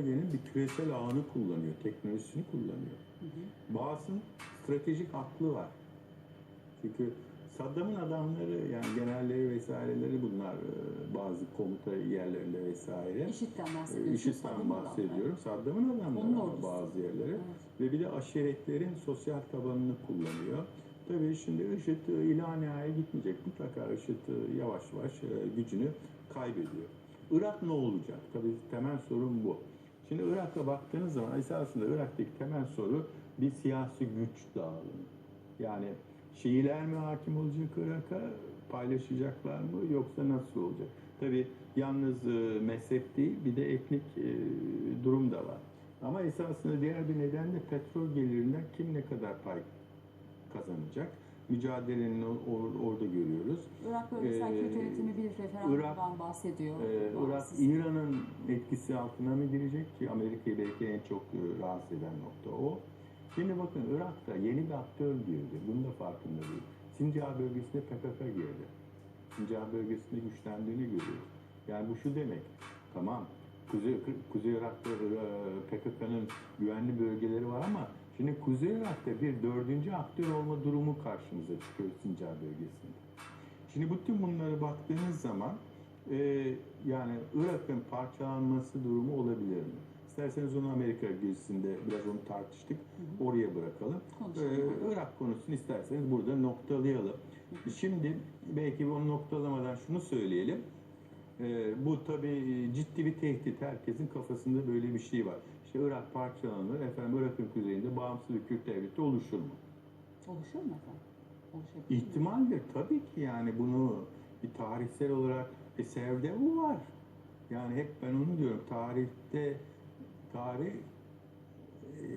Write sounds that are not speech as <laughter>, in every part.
bölgenin bir küresel ağını kullanıyor, teknolojisini kullanıyor. Bazısının stratejik aklı var. Çünkü Saddam'ın adamları yani generalleri vesaireleri bunlar e, bazı komuta yerlerinde vesaire. IŞİD'den E, bahsediyorsun. IŞİD'den bahsediyorum. Saddam'ın adamları bazı yerlere. Evet. Ve bir de aşiretlerin sosyal tabanını kullanıyor. Tabii şimdi IŞİD e, ilanaya gitmeyecek. Mutlaka IŞİD yavaş yavaş gücünü kaybediyor. Irak ne olacak? Tabii temel sorun bu. Şimdi Irak'a baktığınız zaman esasında Irak'taki temel soru bir siyasi güç dağılımı. Yani Şiiler mi hakim olacak Irak'a, paylaşacaklar mı yoksa nasıl olacak? Tabii yalnız e, mezhep değil bir de etnik e, durum da var. Ama esasında diğer bir neden de petrol gelirinden kim ne kadar pay kazanacak? Mücadelenin or- or- orada görüyoruz. Irak bölgesel Ee, kötü yönetimi bir referandumdan bahsediyor. Ee, Irak. İran'ın etkisi altına mı girecek ki Amerika'yı belki en çok e, rahatsız eden nokta o. Şimdi bakın Irak'ta yeni bir aktör girdi. Bunun da farkında değil. Sincar bölgesine PKK girdi. Sincar bölgesinde güçlendiğini görüyoruz. Yani bu şu demek. Tamam Kuzey, Kuzey Irak'ta e, PKK'nın güvenli bölgeleri var ama şimdi Kuzey Irak'ta bir dördüncü aktör olma durumu karşımıza çıkıyor Sincar bölgesinde. Şimdi bütün bunlara baktığınız zaman e, yani Irak'ın parçalanması durumu olabilir mi? İsterseniz onu Amerika gezisinde biraz onu tartıştık. Oraya bırakalım. Konuşalım. E, Irak konusunu isterseniz burada noktalayalım. Şimdi belki onu noktalamadan şunu söyleyelim. E, bu tabii ciddi bir tehdit. Herkesin kafasında böyle bir şey var. İşte Irak parçalanır. Efendim Irak'ın kuzeyinde bağımsız bir Kürt devleti oluşur mu? Oluşur mu efendim? Oluşabilir? İhtimaldir tabii ki yani bunu bir tarihsel olarak eserde bu var. Yani hep ben onu diyorum tarihte tarih e,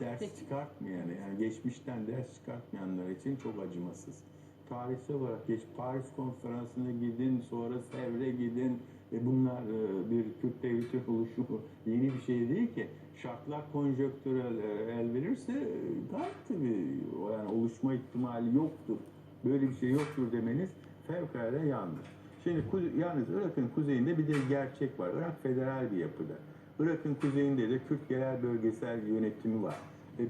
ders Peki. çıkartmayan yani geçmişten ders çıkartmayanlar için çok acımasız. Tarihsel olarak geç Paris konferansına gidin sonra Sevr'e gidin ve bunlar e, bir Kürt devleti oluşumu yeni bir şey değil ki. Şartlar konjonktürel e, el verirse e, gayet tabii yani oluşma ihtimali yoktur. Böyle bir şey yoktur demeniz fevkalade yanlış. Şimdi yalnız Irak'ın kuzeyinde bir de gerçek var. Irak federal bir yapıda. Irak'ın kuzeyinde de Kürt genel bölgesel yönetimi var. E,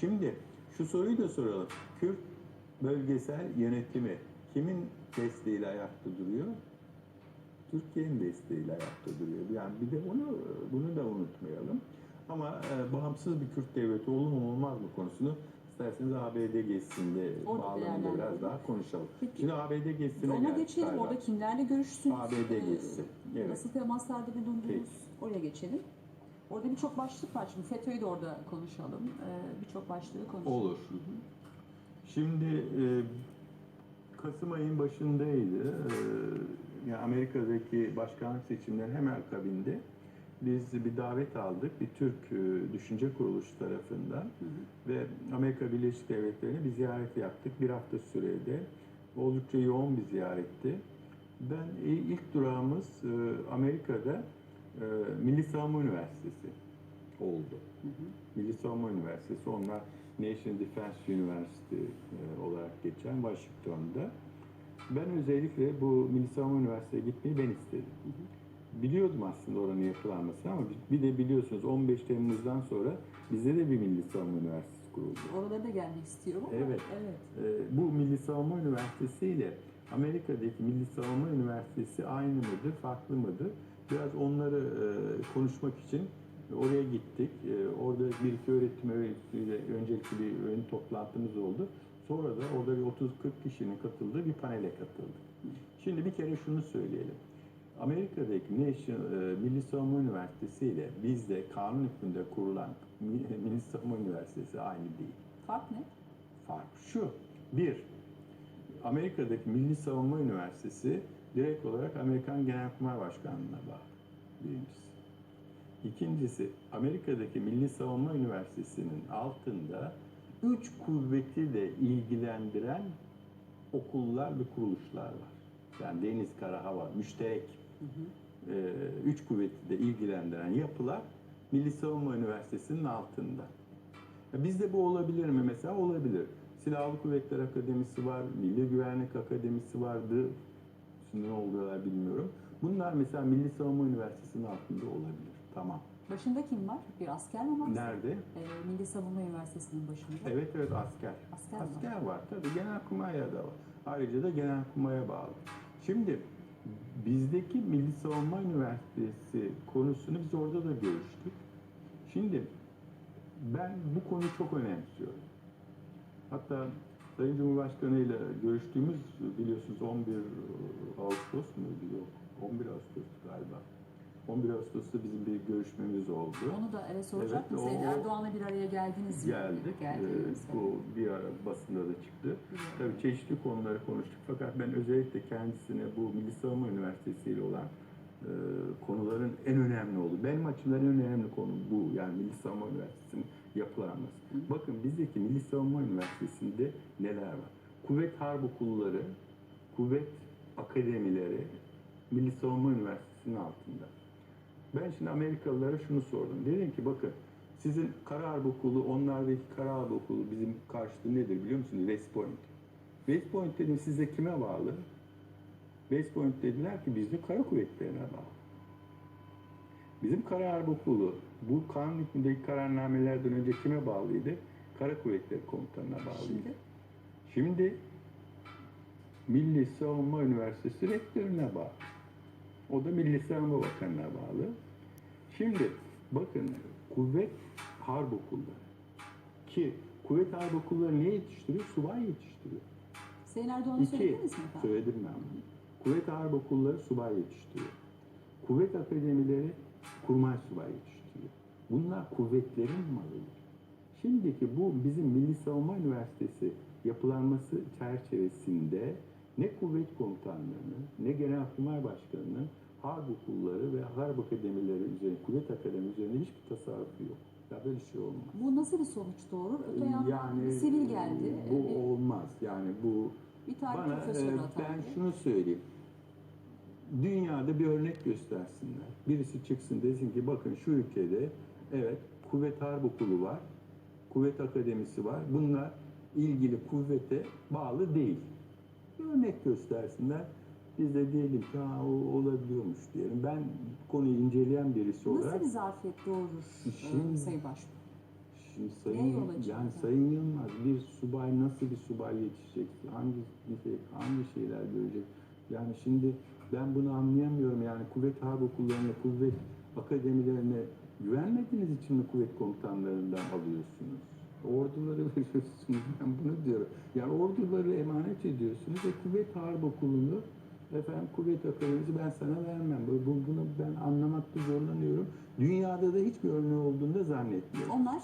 şimdi şu soruyu da soralım. Kürt bölgesel yönetimi kimin desteğiyle ayakta duruyor? Türkiye'nin desteğiyle ayakta duruyor. Yani bir de onu bunu da unutmayalım. Ama e, bağımsız bir Kürt devleti olur mu olmaz mı konusunu isterseniz ABD gezisinde bağlamında biraz daha konuşalım. Peki. Şimdi ABD gezisine Ona geçelim. galiba. Orada kimlerle görüştünüz? ABD Ee, gezisi. Evet. Nasıl temaslarda bulundunuz? Oraya geçelim. Orada birçok başlık var. Şimdi FETÖ'yü de orada konuşalım. Ee, birçok başlığı konuşalım. Olur. Şimdi e, Kasım ayın başındaydı. E, Amerika'daki başkanlık seçimlerinin hemen akabinde biz bir davet aldık bir Türk e, düşünce kuruluşu tarafından ve Amerika Birleşik Devletleri'ne bir ziyaret yaptık bir hafta sürede. Oldukça yoğun bir ziyaretti. Ben e, ilk durağımız e, Amerika'da e, Milli Savunma Üniversitesi oldu. Milli Savunma Üniversitesi, onlar National Defense University e, olarak geçen Washington'da. Ben özellikle bu Milli Savunma Üniversitesi'ne gitmeyi ben istedim. Biliyordum aslında oranın yapılanmasını ama bir de biliyorsunuz 15 Temmuz'dan sonra bizde de bir Milli Savunma Üniversitesi kuruldu. Oralara da gelmek istiyorum ama Evet. evet. Ee, bu Milli Savunma Üniversitesi ile Amerika'daki Milli Savunma Üniversitesi aynı mıdır, farklı mıdır? Biraz onları e, konuşmak için oraya gittik. E, orada bir iki öğretim öğretisiyle öncelikli bir ön toplantımız oldu. Sonra da orada bir 30-40 kişinin katıldığı bir panele katıldık. Şimdi bir kere şunu söyleyelim. Amerika'daki e, Milli Savunma Üniversitesi ile bizde kanun hükmünde kurulan Mi- Milli Savunma Üniversitesi aynı değil Fark ne? fark şu. Bir, Amerika'daki Milli Savunma Üniversitesi direkt olarak Amerikan Genelkurmay Başkanlığı'na bağlı. Birincisi. İkincisi, Amerika'daki Milli Savunma Üniversitesi'nin altında üç kuvveti de ilgilendiren okullar ve kuruluşlar var. Yani deniz, kara, hava, müşterek e, üç kuvveti de ilgilendiren yapılar Milli Savunma Üniversitesi'nin altında. Ya bizde bu olabilir mi mesela? Olabilir. Silahlı Kuvvetler Akademisi var, Milli Güvenlik Akademisi vardı. Şimdi ne oluyorlar bilmiyorum. Bunlar mesela Milli Savunma Üniversitesi'nin altında olabilir. Tamam. Başında kim var? Bir asker mi var? Nerede? Ee, Milli Savunma Üniversitesi'nin başında. Evet evet asker. Asker mi? Asker var tabii genelkurmay'a da var. Ayrıca da genelkurmaya bağlı. Şimdi bizdeki Milli Savunma Üniversitesi konusunu biz orada da görüştük. Şimdi ben bu konuyu çok önemsiyorum. Hatta Sayın Cumhurbaşkanı ile görüştüğümüz biliyorsunuz 11 Ağustos muydu? Yok 11 Ağustos galiba. 11 Ağustos'ta bizim bir görüşmemiz oldu. Onu da evet soracak Evet, mısın? o- Erdoğan'la bir araya geldiniz mi? Geldik. Geldiniz. Ee, bu bir ara basında da çıktı. Biliyorum. Tabii çeşitli konuları konuştuk fakat ben özellikle kendisine bu Milli Savunma Üniversitesi ile olan e, konuların en önemli olduğu, benim açımdan en önemli konu bu. Yani Milli Savunma Üniversitesi'nin yapılanması. Bakın bizdeki Milli Savunma Üniversitesi'nde neler var? Kuvvet Harp Okulları, kuvvet akademileri Milli Savunma Üniversitesi'nin altında. Ben şimdi Amerikalılara şunu sordum. Dedim ki bakın sizin Kara Harp Okulu, onlardaki Kara Harp Okulu bizim karşıtı nedir biliyor musunuz? West Point. West Point dedim size kime bağlı? West Point dediler ki bizde kara kuvvetlerine bağlı. Bizim Kara Harp Okulu bu kanun hükmündeki kararnamelerden önce kime bağlıydı? Kara Kuvvetleri Komutanı'na bağlıydı. Şimdi Şimdi Milli Savunma Üniversitesi rektörüne bağlı. O da Milli Savunma Bakanı'na bağlı. Şimdi bakın Kuvvet Harp Okulları ki Kuvvet Harp Okulları ne yetiştiriyor? Subay yetiştiriyor. Sayın Erdoğan'a İki, söylediniz mi efendim? söyledim ben bunu. Kuvvet Harp Okulları subay yetiştiriyor. Kuvvet akademileri kurmay subay yetiştiriyor. Bunlar kuvvetlerin malıdır. Şimdiki bu bizim Milli Savunma Üniversitesi yapılanması çerçevesinde ne kuvvet komutanlarının ne genelkurmay başkanının harp okulları ve harp akademileri üzerine, kuvvet akademi üzerine hiçbir tasarrufu yok. Ya böyle şey olmaz. Bu nasıl bir sonuç doğurur? Öte yandan Yani sivil geldi. Bu Bir- olmaz. Yani bu bir bana e, ben şunu söyleyeyim. Dünyada bir örnek göstersinler. Birisi çıksın desin ki bakın şu ülkede evet kuvvet harp okulu var. Kuvvet akademisi var. Bunlar ilgili kuvvete bağlı değil. Bir örnek göstersinler. Biz de diyelim ki ha, o olabiliyormuş diyelim. Ben konuyu inceleyen birisi olarak Nasıl bir zafiyet doğurur Şimdi- e, Sayın Başbuğ? Şimdi sayın, yani sayın Yılmaz bir subay nasıl bir subay yetişecek? Hangi nitelik, hangi şeyler görecek? Yani şimdi ben bunu anlayamıyorum. Yani kuvvet harp okullarına, kuvvet akademilerine güvenmediğiniz için mi kuvvet komutanlarından alıyorsunuz? Orduları <laughs> veriyorsunuz. Ben bunu diyorum. Yani orduları emanet ediyorsunuz ve kuvvet harp okulunu efendim kuvvet akademisi ben sana vermem. Bu- bu- Bunu ben anlamakta zorlanıyorum. Dünyada da hiçbir örneği olduğunu da zannetmiyorum. Onlar